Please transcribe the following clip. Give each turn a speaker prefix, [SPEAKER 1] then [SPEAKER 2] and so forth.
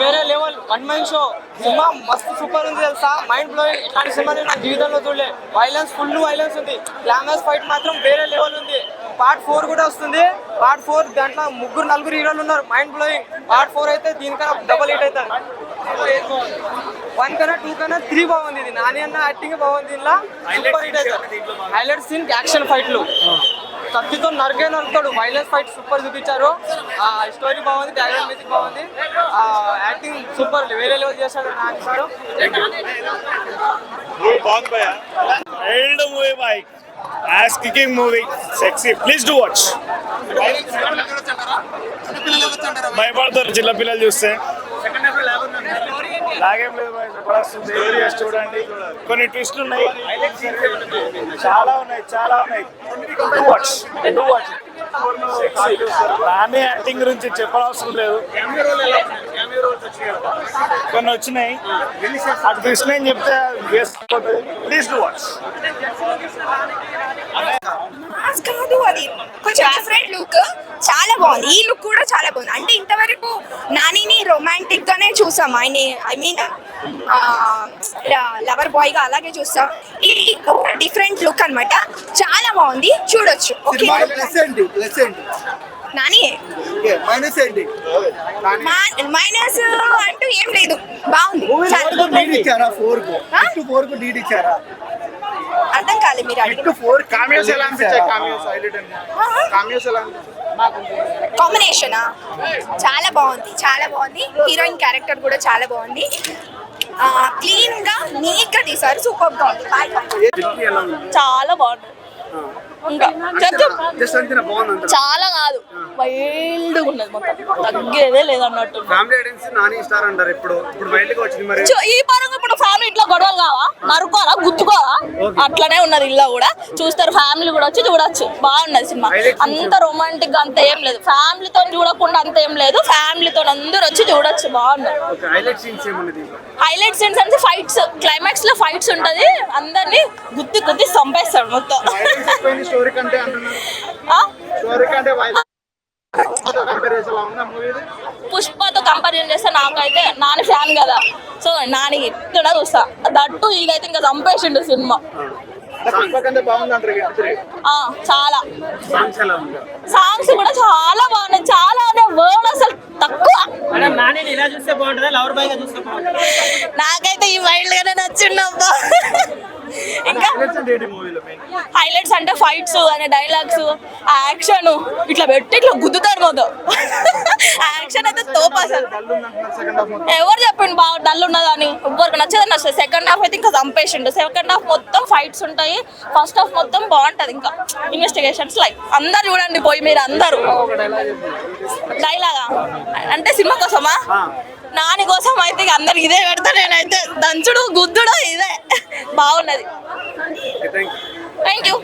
[SPEAKER 1] వేరే level one mine show సినిమా మస్తు సూపర్ ఉంది తెలుసా? మైండ్ బ్లోయింగ్ ఇట్లాంటి సినిమా నా జీవితంలో చూడలే. వైలెన్స్ ఫుల్ వైలెన్స్ ఉంది. క్లామస్ ఫైట్ మాత్రం వేరే లెవెల్ ఉంది. పార్ట్ ఫోర్ కూడా వస్తుంది. పార్ట్ ఫోర్ దాంట్లో ముగ్గురు నలుగురు హీరోలు ఉన్నారు. మైండ్ బ్లోయింగ్ పార్ట్ ఫోర్ అయితే దీనికన్నా డబల్ హిట్ అవుతారు. వన్ కన్నా టూ కన్నా త్రీ బాగుంది ఇది. నాని అన్న యాక్టింగ్ బాగుంది దీనిలో సూపర్ హిట్ అవుతారు. హైలైట్ సీన్ యాక్షన్ ఫైట్లు కత్తితో నరికే నరుకుతాడు వైలెన్స్ ఫైట్ సూపర్ చూపించారు. ఆ స్టోరీ బాగుంది బ్యాక్గ్రౌండ్ మ్యూజిక్ బాగుంది. ఆ యాక్టింగ్ సూపర్ వేరే లెవెల్ చేశాడు
[SPEAKER 2] భయ ఎల్డ్ movie boy ass kicking movie sexy please do watch భయపడతారు చిన్న పిల్లలు చూస్తే. లాగేం లేదు చూడండి. కొన్ని ట్విస్ట్లు ఉన్నాయి. చాలా ఉన్నాయి చాలా ఉన్నాయి. నాని యాక్టింగ్ గురించి చెప్పనవసరం లేదు. కొన్ని వచ్చినాయి. ఆ ట్విస్ట్ చెప్తే వేస్ట్ ప్లీజ్ డూ వాచ్
[SPEAKER 3] కాదు అది. కొంచెం డిఫరెంట్ లుక్ చాలా బాగుంది. ఈ లుక్ కూడా చాలా బాగుంది. అంటే ఇంతవరకు నానిని రొమాంటిక్ గానే చూసాం. ఆయన ఐ మీన్ లవర్ బాయ్గా అలాగే చూస్తాం. ఇది డిఫరెంట్ లుక్ అన్నమాట. చాలా బాగుంది. చూడొచ్చు. ఓకే నాని?
[SPEAKER 4] ఓకే మైనస్ ఏంటి?
[SPEAKER 3] మైనస్ అంటూ ఏం లేదు. బాగుంది. అర్థం కాలేదు మీరు
[SPEAKER 4] ఫోర్
[SPEAKER 2] కామియోస్ ఎలా అనిపించాయి? కామియోస్ హైలైట్ కామియోస్ ఎలా
[SPEAKER 3] కాంబినేషన్ చాలా బాగుంది. చాలా బాగుంది. హీరోయిన్ క్యారెక్టర్ కూడా చాలా బాగుంది. క్లీన్గా నీట్గా తీసారు సూపర్గా ఉంది.
[SPEAKER 5] చాలా ఇంకా
[SPEAKER 4] బాగుంది
[SPEAKER 5] చాలా కాదు. వైల్డ్ ఉన్నది మొత్తం. తగ్గేదే లేదన్నట్టు.
[SPEAKER 4] ఫ్యామిలీ ఐడెన్స్ నాని స్టార్ అంటారు ఇప్పుడు ఇప్పుడు బయటకు వచ్చింది మరి.
[SPEAKER 5] చూ- ఈ పరంగా ఇప్పుడు ఫ్యామిలీ ఇట్లా గొడవలు కావా? అట్లనే ఉన్నది ఇల్లు కూడా. చూస్తారు ఫ్యామిలీ కూడా వచ్చి చూడొచ్చు. బాగున్నది సినిమా. అంత రొమాంటిక్గా అంత ఏం లేదు. ఫ్యామిలీతో చూడకుండా అంత ఏం లేదు. ఫ్యామిలీతో అందరూ వచ్చి చూడొచ్చు. బాగున్నది.
[SPEAKER 4] హైలైట్ సీన్స్
[SPEAKER 5] అంటే ఫైట్స్ క్లైమాక్స్లో ఫైట్స్ ఉంటది. అందరినీ గుద్ది గుద్ది చంపేస్తాడు మొత్తం. పుష్పతో కంపారిజన్ చేస్తే నాకైతే నాని ఫ్యాన్ కదా. సో నాని ఇక్కడ చూస్తా. దట్టు ఈగైతే ఇంకా చంపేసిండు సినిమా. చాలా.
[SPEAKER 4] సాంగ్స్
[SPEAKER 5] కూడా చాలా బాగున్నాయి. చాలా అనే వర్డ్ అసలు తక్కువ.
[SPEAKER 1] మేడం
[SPEAKER 5] నాకైతే ఈ వైల్డ్ గానే నచ్చిండబ్బా
[SPEAKER 4] హైలైట్స్ అంటే
[SPEAKER 5] ఫైట్స్ అనే డైలాగ్స్ యాక్షన్ ఇట్లా పెట్టి ఇట్లా గుద్దుతారు మొత్తం. యాక్షన్ అయితే తోపు అసలు. ఎవరు చెప్పిండు బాగా డల్ ఉన్నదని ఎవరికి నచ్చదని నచ్చదు సెకండ్ హాఫ్ అయితే ఇంకా చంపేసిండు. సెకండ్ హాఫ్ మొత్తం ఫైట్స్ ఉంటాయి. ఫస్ట్ హాఫ్ మొత్తం బాగుంటది ఇంకా. ఇన్వెస్టిగేషన్స్ లైక్ అందరు చూడండి పోయి మీరు అందరూ. డైలాగా అంటే సినిమా కోసమా? నాని కోసం అయితే అందరికి ఇదే పెడతా నేనైతే దంచుడు గుద్దుడు ఇదే. బాగున్నది.
[SPEAKER 4] Thank you